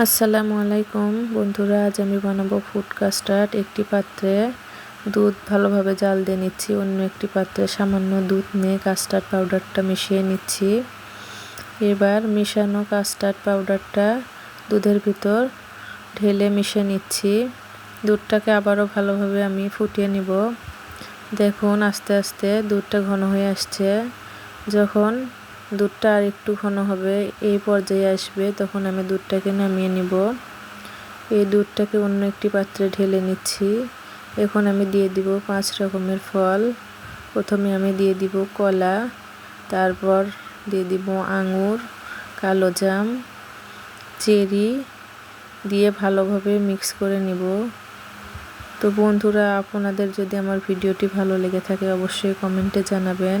আসসালামু আলাইকুম। বন্ধুরা, আজ আমি বানাবো ফুড কাস্টার্ড। একটি পাত্রে দুধ ভালোভাবে জাল দিয়ে নিচ্ছি। অন্য একটি পাত্রে সামান্য দুধ নিয়ে কাস্টার্ড পাউডারটা মিশিয়ে নিচ্ছি। এবার মিশানো কাস্টার্ড পাউডারটা দুধের ভিতর ঢেলে মিশিয়ে নিচ্ছি। দুধটাকে আবারও ভালোভাবে আমি ফুটিয়ে নিব। দেখুন, আস্তে আস্তে দুধটা ঘন হয়ে আসছে। যখন দুধটা আর একটু ঘন হবে। এই পর্যায়ে আসবে, তখন আমি দুধটাকে নামিয়ে নিব। এই দুধটাকে অন্য একটি পাত্রে ঢেলে নিচ্ছি। এখন আমি দিয়ে দিব পাঁচ রকমের ফল। প্রথমে আমি দিয়ে দিব কলা, তারপর দিয়ে দিব আঙুর, কালো জাম, চেরি দিয়ে ভালোভাবে মিক্স করে নিব। তো বন্ধুরা, আপনাদের যদি আমার ভিডিওটি ভালো লেগে থাকে, অবশ্যই কমেন্টে জানাবেন।